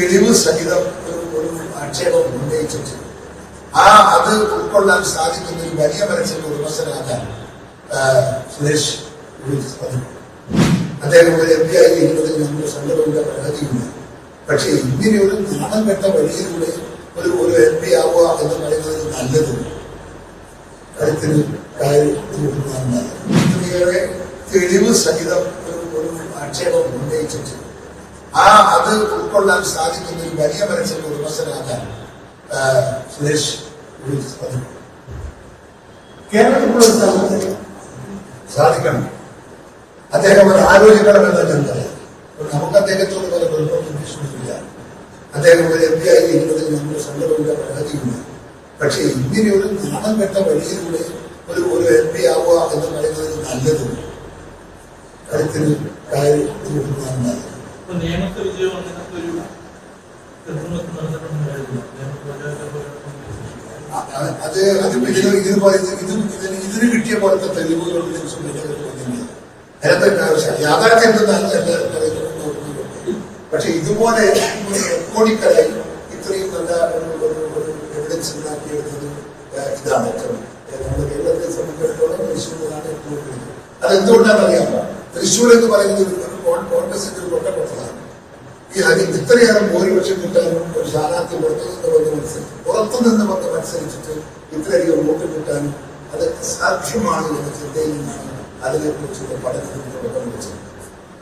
തെളിവ് സഹിതം ഒരു ഒരു ആക്ഷേപം ഉന്നയിച്ചിട്ട് ആ അത് ഉൾക്കൊള്ളാൻ സാധിക്കുന്ന ഒരു വലിയ മനസ്സിന്റെ ഉടമസ്ഥനാകാൻ സുരേഷ് അദ്ദേഹം ഒരു എം പി ആയി ഇരുന്നതിൽ നമ്മുടെ സംഘടനയുടെ പരാതിയില്ല പക്ഷെ ഇങ്ങനെ ഒരു നാണം കെട്ട വഴിയിലൂടെ ഒരു ഒരു എം പി ആവുക എന്ന് പറയുന്നത് നല്ലത്. കരുത്തിന് കാര്യത്തിലേറെ തെളിവ് സഹിതം ഒരു ഒരു ആക്ഷേപം ഉന്നയിച്ചിട്ട് ആ അത് ഉൾക്കൊള്ളാൻ സാധിക്കുന്ന ഒരു വലിയ മനസ്സിന്റെ ഉടമസ്ഥനാകാൻ സുരേഷ് കേരളത്തിലുള്ള സ്ഥലത്ത് സാധിക്കണം. അദ്ദേഹം അത് ആലോചിക്കണമെന്ന് ഞാൻ പറയാം. നമുക്ക് അദ്ദേഹത്തോട് പല ബന്ധമൊന്നും വിശ്വസിക്കില്ല. അദ്ദേഹം ഒരു എം പി ആയി ഇരുന്നതിൽ നമ്മുടെ സങ്കടമില്ല പരാതിയില്ല പക്ഷെ ഇങ്ങനെ ഒരു നാണം കെട്ട വഴിയിലൂടെ ഒരു ഒരു എം പി ആവുക എന്ന് പറയുന്നത് നല്ലത്. കരുത്തിന് കാര്യത്തിലേറെ ഇപ്പൊ നിയമത്തെ വിജയം അങ്ങനത്തെ ഒരു അത് അത് പിന്നെ ഇത് ഇതിന് ഇതിന് കിട്ടിയ പോലത്തെ തെളിവുകൾ യാഥാർത്ഥ്യം പക്ഷെ ഇതുപോലെ കോടിക്കലായി ഇത്രയും നല്ല എവിഡൻസ് ഉണ്ടാക്കിയെടുത്തത് ഇതാണ് നമ്മുടെ കേരളത്തെ സംബന്ധിച്ചിടത്തോളം തൃശ്ശൂരിലാണ് ഏറ്റവും കൂടുതൽ. അത് എന്തുകൊണ്ടാണെന്ന് അറിയാമോ തൃശ്ശൂർ എന്ന് പറയുന്നത് കോൺഗ്രസിന്റെ ഒരു അതിൽ ഇത്രയേറെ ഭൂരിപക്ഷം കിട്ടാനും ഒരു സ്ഥാനാർത്ഥി പുറത്തു നിന്ന് വന്ന് മത്സരിച്ചു പുറത്തു നിന്ന് വന്ന് മത്സരിച്ചിട്ട് ഇത്രയധികം വോട്ട് കിട്ടാനും അത് സാധ്യമാണ് എന്ന ചിന്തയിൽ നിന്നാണ് അതിനെക്കുറിച്ചുള്ള പഠനത്തിന് തുടക്കം വെച്ചത്.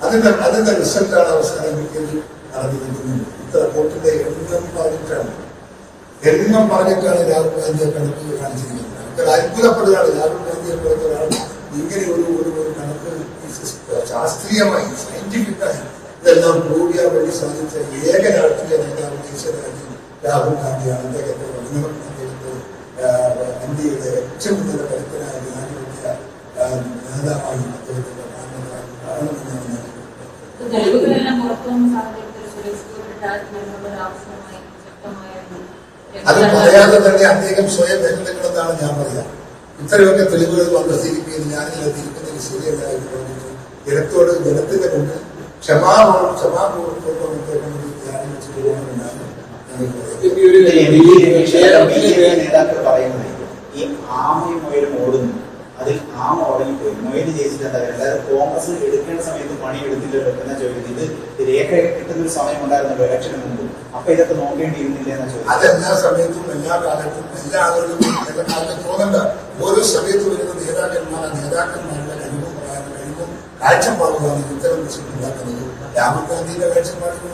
അതിന്റെ അതിന്റെ റിസൾട്ടാണ് അവസാനം കിട്ടിയത് നടന്നിരിക്കുന്നത് ഇത്ര വോട്ടിന്റെ എണ്ണം പറഞ്ഞിട്ടാണ്. എണ്ണം പറഞ്ഞിട്ടാണ് രാഹുൽ ഗാന്ധിയെ കണക്ക് കാണിച്ചിരിക്കുന്നത്. നമുക്ക് അത്ഭുതപ്പെടുകയാണ് രാഹുൽ ഗാന്ധിയെ പോലത്തെ ഒരാൾ ഇങ്ങനെ ഒരു ഒരു കണക്ക് ശാസ്ത്രീയമായി സയന്റിഫിക്കായി ഇതെല്ലാം പ്രൂവ് ചെയ്യാൻ വേണ്ടി സാധിച്ച ഏക രാഷ്ട്രീയ നേതാവ് ദേശീയ രാഹുൽ ഗാന്ധിയാണ് അദ്ദേഹത്തെ ഇന്ത്യയുടെ ഏറ്റവും നല്ല കരുത്തനായ ജനാധിപത്യ നേതാവായി അദ്ദേഹത്തിന്റെ അത് പറയാതെ തന്നെ അദ്ദേഹം സ്വയം വരുന്നുണ്ടെന്നാണ് ഞാൻ പറയാം. ഇത്രയൊക്കെ തെളിവുകൾ വന്ന സ്ഥിതിക്ക് ഞാനില്ല തിരിക്കുന്നത് ശരിയല്ല എന്ന് പറഞ്ഞിട്ട് ജനത്തോട് ജനത്തിന്റെ മുന്നിൽ അദ്ദേഹം ഒരു ധ്യാനം വെച്ചിട്ട്. ബിജെപി നേതാക്കൾ പറയുന്നത് ഈ ആമയും മുയലും ഓടുന്നു. അതിൽ ആമ ഉടങ്ങിപ്പോയി മൊയിൽ ജയിച്ചിട്ട് എന്താ പറയുക അതായത് കോൺഗ്രസ് എടുക്കേണ്ട സമയത്ത് പണി എടുത്തില്ലല്ലോ എന്ന ചോദ്യം. ഇത് രേഖ കിട്ടുന്ന ഒരു സമയം ഉണ്ടായിരുന്നല്ലോ ഇലക്ഷന് മുമ്പ്. അപ്പൊ ഇതൊക്കെ നോക്കേണ്ടിയിരുന്നില്ല എന്ന ചോദ്യം അതെല്ലാ സമയത്തും എല്ലാ കാലത്തും എല്ലാ ആളുകളും എല്ലാ കാലത്തും തോന്നണ്ട. ഓരോ സമയത്ത് വരുന്ന നേതാക്കന്മാർ നേതാക്കന്മാരുടെ കാഴ്ചപ്പാടുകളാണ് ഇത്തരം പ്രശ്നം ഉണ്ടാക്കുന്നത് രാഹുൽ ഗാന്ധിയുടെ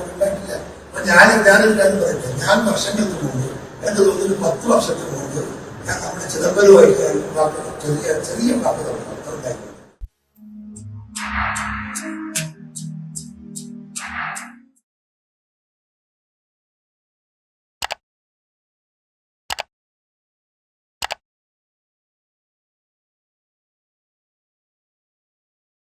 ഉണ്ടാക്കില്ല അപ്പൊ ഞാൻ ഞാനൊരു കാര്യം പറയട്ടെ ഞാൻ വർഷങ്ങൾക്ക് മുമ്പ് എന്റെ തോന്നുന്നു പത്ത് വർഷത്തിന് മുമ്പ് ഞാൻ നമ്മുടെ ചിദംബരമായിട്ട് ചെറിയ ചെറിയ വാക്കുകൾ